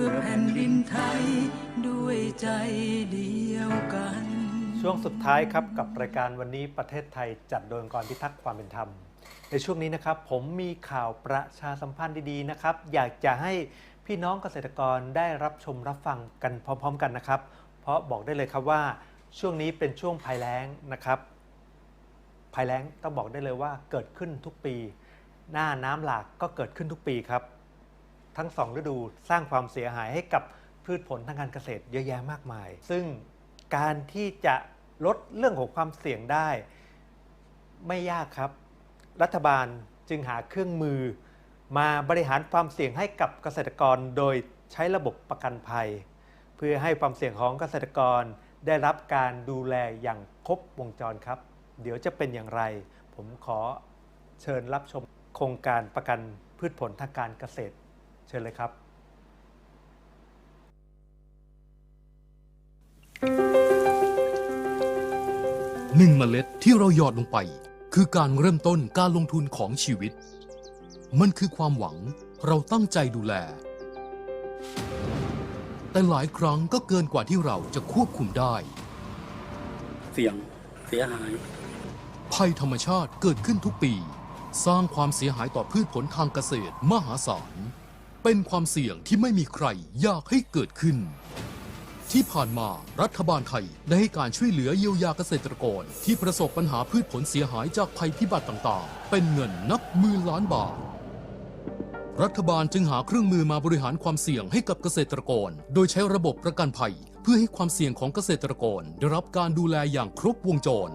พื่อแผ่นดินไทยด้วยใจเดียวกัน ช่วงสุดท้ายครับกับรายการวันนี้ประเทศไทยจัดโดยองค์กรพิทักษ์ความเป็นธรรม ในช่วงนี้นะครับ ผมมีข่าวประชาสัมพันธ์ดีๆนะครับ อยากจะให้พี่น้องเกษตรกรได้รับชมรับฟังกันพร้อม ๆ กันนะครับ เพราะบอกได้เลยครับว่าช่วงนี้เป็นช่วงภัยแล้งนะครับภัยแล้งต้องบอกได้เลยว่าเกิดขึ้นทุกปี หน้าน้ำหลากก็เกิดขึ้นทุกปีครับ ทั้งสองฤดูสร้างความเสียหายให้กับพืชผลทางการเกษตรเยอะแยะมากมาย ซึ่งการที่จะลดเรื่องของความเสี่ยงได้ ไม่ยากครับ รัฐบาลจึงหาเครื่องมือ มาบริหารความเสี่ยงให้กับเกษตรกรโดยใช้ระบบประกันภัย เพื่อให้ความเสี่ยงของเกษตรกรได้รับการดูแลอย่างครบวงจรครับ เดี๋ยวจะเป็นอย่างไร ผมขอเชิญรับชมโครงการประกันพืชผลทางการเกษตร เชิญเลยครับ หนึ่งเมล็ดที่เราหยอดลงไป คือการเริ่มต้นการลงทุนของชีวิต มันคือความหวังเราตั้งใจดูแล แต่หลายครั้งก็เกินกว่าที่เราจะควบคุมได้ เสี่ยงเสียหาย ภัยธรรมชาติเกิดขึ้นทุกปี สร้างความเสียหายต่อพืชผลทางเกษตรมหาศาล เป็นความเสี่ยงที่ไม่มีใครอยากให้เกิดขึ้น ที่ผ่านมารัฐบาลไทยได้ให้การช่วยเหลือเยียวยาเกษตรกร ที่ประสบปัญหาพืชผลเสียหายจากภัยพิบัติต่างๆ เป็นเงินนับหมื่นล้านบาท รัฐบาลจึงหาเครื่องมือมาบริหารความเสี่ยงให้กับเกษตรกร โดยใช้ระบบประกันภัย เพื่อให้ความเสี่ยงของเกษตรกร ได้รับการดูแลอย่างครบวงจร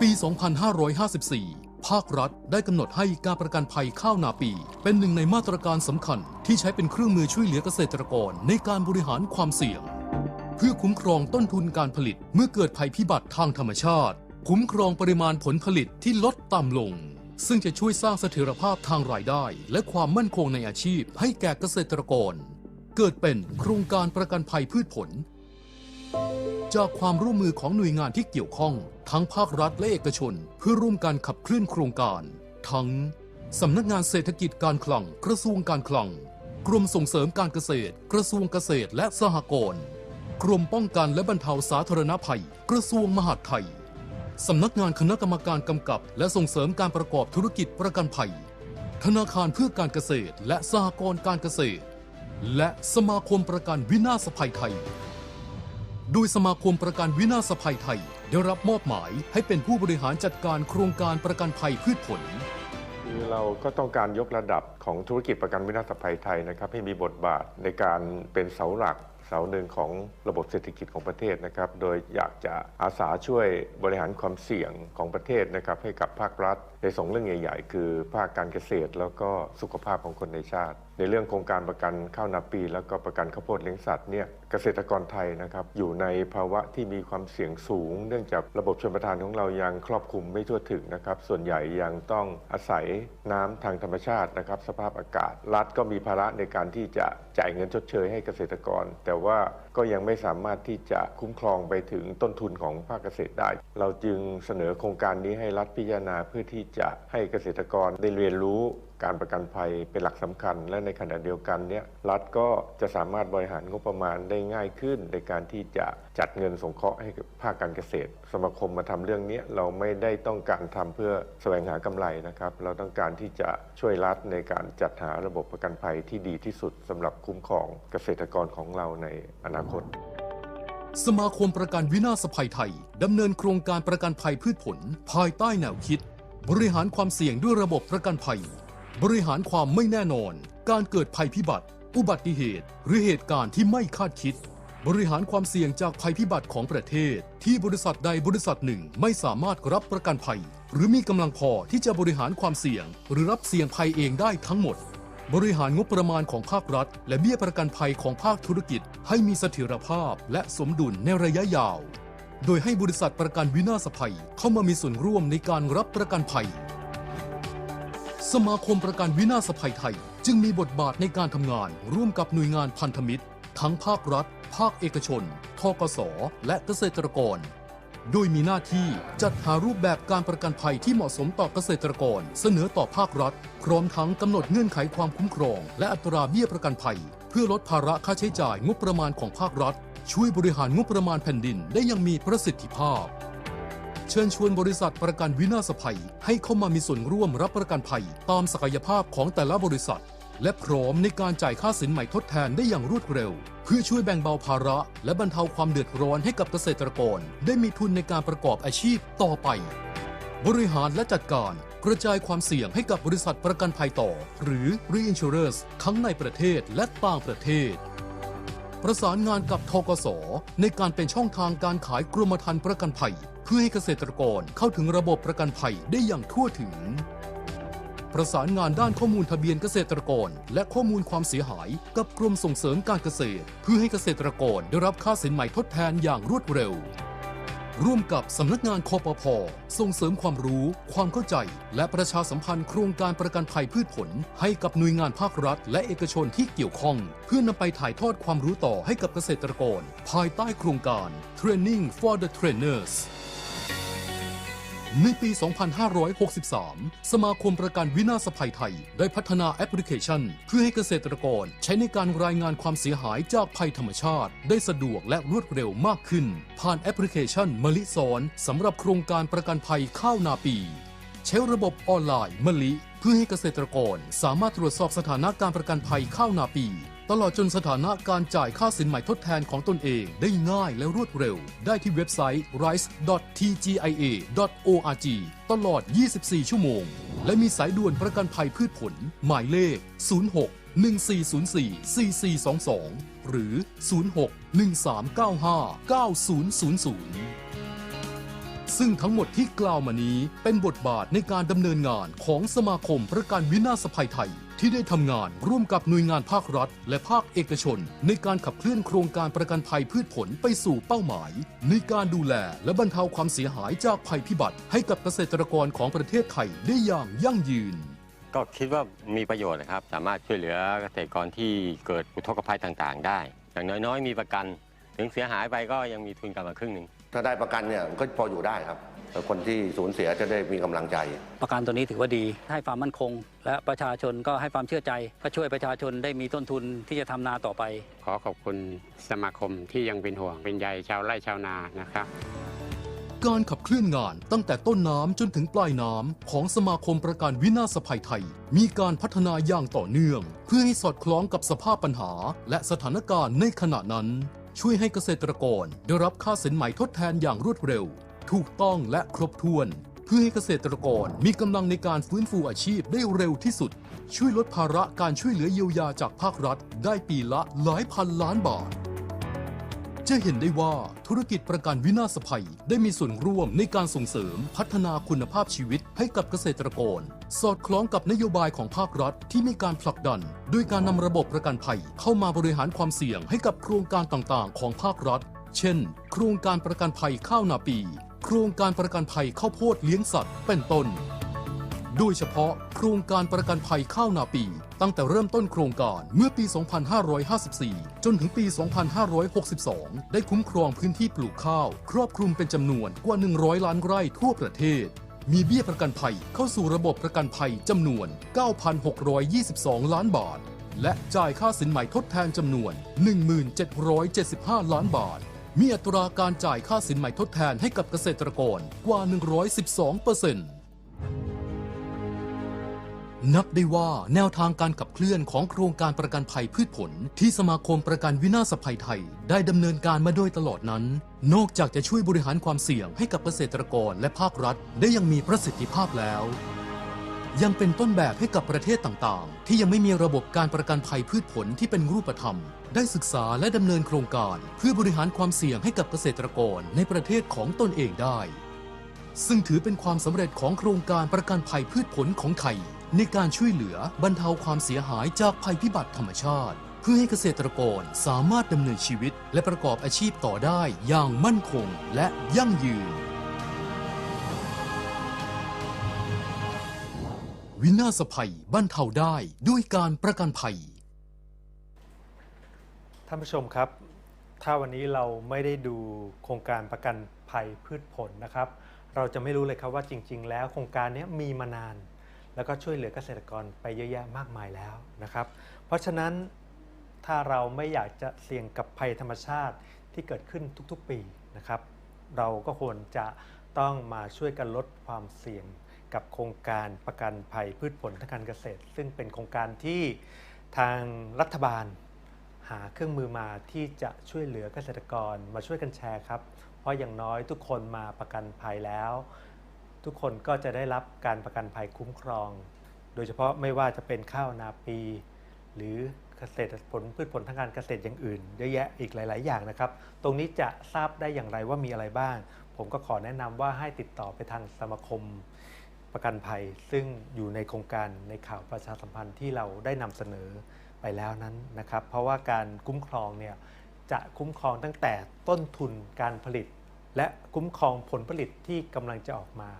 ปี 2554 ภาครัฐได้กำหนดให้การประกันภัยข้าวนาปี เป็นหนึ่งในมาตรการสำคัญ ที่ใช้เป็นเครื่องมือช่วยเหลือเกษตรกรในการบริหารความเสี่ยง เพื่อคุ้มครองต้นทุนการผลิตเมื่อเกิดภัยพิบัติทางธรรมชาติ คุ้มครองปริมาณผลผลิตที่ลดต่ำลง ซึ่งจะช่วยสร้างเสถียรภาพทางรายได้ และความมั่นคงในอาชีพให้แก่เกษตรกร เกิดเป็นโครงการประกันภัยพืชผล จากความร่วมมือของหน่วยงานที่เกี่ยวข้อง ทั้งภาครัฐและเอกชน เพื่อร่วมกันขับเคลื่อนโครงการ ทั้งสำนักงานเศรษฐกิจการคลัง กระทรวงการคลัง กรมส่งเสริมการเกษตร กระทรวงเกษตรและสหกรณ์กรมป้องกันและบรรเทาสาธารณภัย กระทรวงมหาดไทยสำนักงานคณะกรรมการกำกับ และส่งเสริมการประกอบธุรกิจประกันภัย ธนาคารเพื่อการเกษตร และสหกรณ์การเกษตร และสมาคมประกันวินาศภัยไทย โดยสมาคมประกันวินาศภัยไทย ได้รับมอบหมายให้เป็นผู้บริหารจัดการโครงการประกันภัยพืชผล คือเราก็ต้องการยกระดับของธุรกิจประกันวินาศภัยไทยนะครับให้มีบทบาทในการเป็นเสาหลักเสาหนึ่งของระบบเศรษฐกิจของประเทศนะครับ โดยอยากจะอาสาช่วยบริหารความเสี่ยงของประเทศนะครับให้กับภาครัฐในสองเรื่องใหญ่ ๆ คือภาคการเกษตรแล้วก็สุขภาพของคนในชาติ ในเรื่องโครงการประกันข้าวนาปี แล้วก็ประกันข้าวโพดเลี้ยงสัตว์เนี่ยเกษตรกรไทยนะครับอยู่ในภาวะที่มีความเสี่ยงสูง เนื่องจากระบบชลประทานของเรายังครอบคลุมไม่ทั่วถึงนะครับส่วนใหญ่ยังต้องอาศัยน้ำทางธรรมชาตินะครับสภาพอากาศ รัฐก็มีภาระในการที่จะจ่ายเงินชดเชยให้เกษตรกร แต่ว่าก็ยังไม่สามารถที่จะคุ้มครองไปถึงต้นทุนของภาคเกษตรได้ เราจึงเสนอโครงการนี้ให้รัฐพิจารณาเพื่อที่จะให้เกษตรกรได้เรียนรู้ การประกันภัยเป็นหลักสำคัญ และในขณะเดียวกันเนี่ยรัฐก็จะสามารถบริหารงบประมาณได้ง่ายขึ้น ในการที่จะจัดเงินสงเคราะห์ให้ภาคการเกษตร สมาคมมาทำเรื่องนี้เราไม่ได้ต้องการทำเพื่อแสวงหากำไรนะครับ เราต้องการที่จะช่วยรัฐในการจัดหาระบบประกันภัยที่ดีที่สุดสำหรับคุ้มครองเกษตรกรของเราในอนาคตสมาคมประกันวินาศภัยไทย ดำเนินโครงการประกันภัยพืชผล ภายใต้แนวคิด บริหารความเสี่ยงด้วยระบบประกันภัย บริหารความไม่แน่นอน การเกิดภัยพิบัติ อุบัติเหตุ หรือเหตุการณ์ที่ไม่คาดคิด บริหารความเสี่ยงจากภัยพิบัติของประเทศ ที่บริษัทใดบริษัทหนึ่งไม่สามารถรับประกันภัย หรือมีกำลังพอที่จะบริหารความเสี่ยง หรือรับเสี่ยงภัยเองได้ทั้งหมด บริหารงบประมาณของภาครัฐ และเบี้ยประกันภัยของภาคธุรกิจ ให้มีเสถียรภาพและสมดุลในระยะยาว โดยให้บริษัทประกันวินาศภัยเข้ามามีส่วนร่วมในการรับประกันภัย สมาคมประกันวินาศภัยไทย จึงมีบทบาทในการทำงาน ร่วมกับหน่วยงานพันธมิตร ทั้งภาครัฐ ภาคเอกชน ทกส และเกษตรกร โดยมีหน้าที่จัดหารูปแบบการประกันภัยที่เหมาะสมต่อเกษตรกร เสนอต่อภาครัฐ พร้อมทั้งกำหนดเงื่อนไขความคุ้มครอง และอัตราเบี้ยประกันภัย เพื่อลดภาระค่าใช้จ่ายงบประมาณของภาครัฐ ช่วยบริหารงบประมาณแผ่นดินได้อย่างมีประสิทธิภาพ เชิญชวนบริษัทประกันวินาศภัย ให้เข้ามามีส่วนร่วมรับประกันภัย ตามศักยภาพของแต่ละบริษัท และพร้อมในการจ่ายค่าสินใหม่ทดแทนได้อย่างรวดเร็ว เพื่อช่วยแบ่งเบาภาระ และบรรเทาความเดือดร้อนให้กับเกษตรกร ได้มีทุนในการประกอบอาชีพต่อไป บริหารและจัดการกระจายความเสี่ยงให้กับบริษัทประกันภัยต่อ หรือ reinsurers ทั้งในประเทศและต่างประเทศ ประสานงานกับทกส ในการเป็นช่องทางการขายกรมธรรม์ประกันภัย เพื่อให้เกษตรกรเข้าถึงระบบประกันภัยได้อย่างทั่วถึง ประสานงานด้านข้อมูลทะเบียนเกษตรกร และข้อมูลความเสียหายกับกรมส่งเสริมการเกษตร เพื่อให้เกษตรกรได้รับค่าสินใหม่ทดแทนอย่างรวดเร็ว ร่วมกับสำนักงานคอปพอส่งเสริมความรู้ ความเข้าใจ และประชาสัมพันธ์โครงการประกันภัยพืชผล ให้กับหน่วยงานภาครัฐ และเอกชนที่เกี่ยวข้อง เพื่อนำไปถ่ายทอดความรู้ต่อให้กับเกษตรกร ภายใต้โครงการ Training for the Trainers ในปี 2563 สมาคมประกันวินาศภัยไทย ได้พัฒนาแอปพลิเคชัน เพื่อให้เกษตรกรใช้ในการรายงานความเสียหายจากภัยธรรมชาติ ได้สะดวกและรวดเร็วมากขึ้น ผ่านแอปพลิเคชันมะลิซอนสำหรับโครงการประกันภัยข้าวนาปี ใช้ระบบออนไลน์มะลิ เพื่อให้เกษตรกรสามารถตรวจสอบสถานะการประกันภัยข้าวนาปี ตลอดจนสถานะการจ่ายค่าสินใหม่ทดแทนของตนเองได้ง่ายและรวดเร็ว ได้ที่เว็บไซต์ rice.tgia.org ตลอด 24 ชั่วโมง และมีสายด่วนประกันภัยพืชผล หมายเลข 06 1404 4422 หรือ 06 1395 9000 ซึ่งทั้งหมดที่กล่าวมานี้เป็นบทบาทในการดำเนินงานของสมาคมประกันวินาศภัยไทย ที่ได้ทำงานร่วมกับหน่วยงานภาครัฐ และภาคเอกชน ในการขับเคลื่อนโครงการประกันภัยพืชผลไปสู่เป้าหมาย ในการดูแลและบรรเทาความเสียหายจากภัยพิบัติ ให้กับเกษตรกรของประเทศไทยได้อย่างยั่งยืนก็คิดว่ามีประโยชน์นะครับ สามารถช่วยเหลือเกษตรกรที่เกิดอุทกภัยต่างๆ ได้ อย่างน้อยๆ มีประกัน ถึงเสียหายไปก็ยังมีทุนกลับมาครึ่งหนึ่ง ถ้าได้ประกันเนี่ยก็พออยู่ได้ครับแต่คนที่สูญเสียจะได้มีกำลังใจ ประกันตัวนี้ถือว่าดีให้ความมั่นคง และประชาชนก็ให้ความเชื่อใจก็ช่วยประชาชนได้มีต้นทุนที่จะทำนาต่อไป ขอขอบคุณสมาคมที่ยังเป็นห่วงเป็นใยชาวไร่ชาวนานะครับการขับเคลื่อนงานตั้งแต่ต้นน้ำจนถึงปลายน้ำของสมาคมประกันวินาศภัยไทย มีการพัฒนาอย่างต่อเนื่อง เพื่อให้สอดคล้องกับสภาพปัญหา และสถานการณ์ในขณะนั้น ช่วยให้เกษตรกรได้รับค่าสินไหมทดแทนอย่างรวดเร็ว ถูกต้องและครบถ้วน เพื่อให้เกษตรกรมีกำลังในการฟื้นฟูอาชีพได้เร็วที่สุด ช่วยลดภาระการช่วยเหลือเยียวยาจากภาครัฐ ได้ปีละหลายพันล้านบาท จะเห็นได้ว่าธุรกิจประกันวินาศภัย ได้มีส่วนร่วมในการส่งเสริมพัฒนาคุณภาพชีวิตให้กับเกษตรกร สอดคล้องกับนโยบายของภาครัฐที่มีการผลักดัน ด้วยการนำระบบประกันภัย เข้ามาบริหารความเสี่ยงให้กับโครงการต่างๆ ของภาครัฐ เช่น โครงการประกันภัยข้าวนาปี โครงการประกันภัยข้าวโพดเลี้ยงสัตว์ เป็นต้น โดยเฉพาะโครงการประกันภัยข้าวนาปี ตั้งแต่เริ่มต้นโครงการเมื่อปี 2554 จนถึงปี 2562 ได้คุ้มครองพื้นที่ปลูกข้าว ครอบคลุมเป็นจำนวนกว่า 100 ล้านไร่ทั่วประเทศ มีเบี้ยประกันภัยเข้าสู่ระบบประกันภัยจำนวน 9,622 ล้านบาท และจ่ายค่าสินไหมทดแทนจำนวน 1775 ล้านบาทมีอัตราการจ่ายค่าสินไหมทดแทนให้กับเกษตรกรกว่า 112เปอร์เซ็นต์ นับได้ว่าแนวทางการขับเคลื่อนของโครงการประกันภัยพืชผล ที่สมาคมประกันวินาศภัยไทย ได้ดำเนินการมาโดยตลอดนั้น นอกจากจะช่วยบริหารความเสี่ยงให้กับเกษตรกรและภาครัฐ ได้ยังมีประสิทธิภาพแล้ว ยังเป็นต้นแบบให้กับประเทศต่างๆ ที่ยังไม่มีระบบการประกันภัยพืชผลที่เป็นรูปธรรม ได้ศึกษาและดำเนินโครงการ เพื่อบริหารความเสี่ยงให้กับเกษตรกรในประเทศของตนเองได้ ซึ่งถือเป็นความสำเร็จของโครงการประกันภัยพืชผลของไทย ในการช่วยเหลือบรรเทาความเสียหายจากภัยพิบัติธรรมชาติ เพื่อให้เกษตรกรสามารถดำเนินชีวิต และประกอบอาชีพต่อได้อย่างมั่นคงและยั่งยืน วินาศภัยบรรเทาได้ด้วยการประกันภัย ท่านผู้ชมครับ ถ้าวันนี้เราไม่ได้ดูโครงการประกันภัยพืชผลนะครับ เราจะไม่รู้เลยครับว่าจริง ๆ แล้วโครงการนี้มีมานาน แล้วก็ช่วยเหลือเกษตรกรไปเยอะแยะมากมายแล้วนะครับ เพราะฉะนั้นถ้าเราไม่อยากจะเสี่ยงกับภัยธรรมชาติที่เกิดขึ้นทุกๆปีนะครับ เราก็ควรจะต้องมาช่วยกันลดความเสี่ยงกับโครงการประกันภัยพืชผลทางการเกษตร ซึ่งเป็นโครงการที่ทางรัฐบาลหาเครื่องมือมาที่จะช่วยเหลือเกษตรกรมาช่วยกันแชร์ครับ เพราะอย่างน้อยทุกคนมาประกันภัยแล้ว ทุกคนก็จะได้รับการประกันภัยคุ้มครอง โดยเฉพาะไม่ว่าจะเป็นข้าวนาปี หรือเกษตรผลพืชผลทางการเกษตรอย่างอื่นเยอะแยะอีกหลาย ๆ อย่างนะครับ ตรงนี้จะทราบได้อย่างไรว่ามีอะไรบ้าง ผมก็ขอแนะนำว่าให้ติดต่อไปทางสมาคมประกันภัย ซึ่งอยู่ในโครงการในข่าวประชาสัมพันธ์ที่เราได้นำเสนอไปแล้วนั้นนะครับ เพราะว่าการคุ้มครองเนี่ยจะคุ้มครองตั้งแต่ต้นทุนการผลิต และคุ้มครองผลผลิตที่กำลังจะออกมา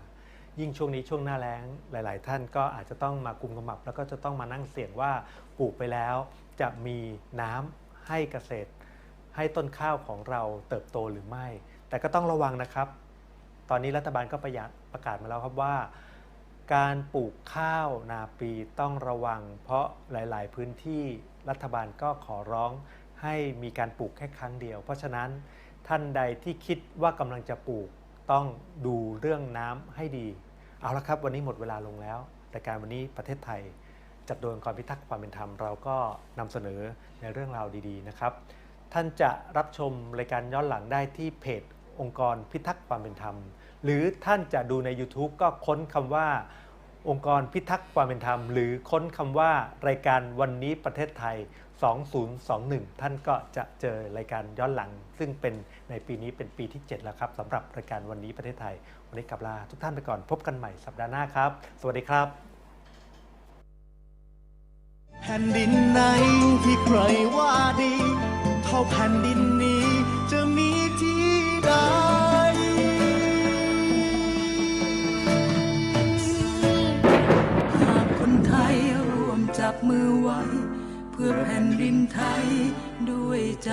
ยิ่งช่วงนี้ช่วงหน้าแล้งหลาย ๆ ท่านก็อาจจะต้องมากุมกำมับ แล้วก็จะต้องมานั่งเสี่ยงว่าปลูกไปแล้ว จะมีน้ำให้เกษตร ให้ต้นข้าวของเราเติบโตหรือไม่ แต่ก็ต้องระวังนะครับ ตอนนี้รัฐบาลก็ประหยัดประกาศมาแล้วครับว่า การปลูกข้าวนาปีต้องระวัง เพราะหลาย ๆ พื้นที่รัฐบาลก็ขอร้องให้มีการปลูกแค่ครั้งเดียว เพราะฉะนั้นท่านใดที่คิดว่ากำลังจะปลูก ต้องดูเรื่องน้ำให้ดี เอาละครับ วันนี้หมดเวลาลงแล้วรายการวันนี้ประเทศไทย จัดโดยองค์กรพิทักษ์ความเป็นธรรมเราก็นำเสนอในเรื่องราวดีๆนะครับ ท่านจะรับชมรายการย้อนหลังได้ที่เพจองค์กรพิทักษ์ความเป็นธรรม หรือท่านจะดูใน YouTube ก็ค้นคำว่า องค์กรพิทักษ์ความเป็นธรรม หรือค้นคำว่ารายการวันนี้ประเทศไทย 2021 ท่านก็จะเจอรายการย้อนหลัง ซึ่งเป็นในปีนี้เป็นปีที่ 7 แล้วครับสำหรับรายการวันนี้ประเทศไทย วันนี้กลับลาทุกท่านไปก่อนพบกันใหม่สัปดาห์หน้าครับ สวัสดีครับ แผ่นดินไหนที่ใครว่าดี เท่าแผ่นดินนี้จะมีที่ แผ่นดินไทยด้วยใจ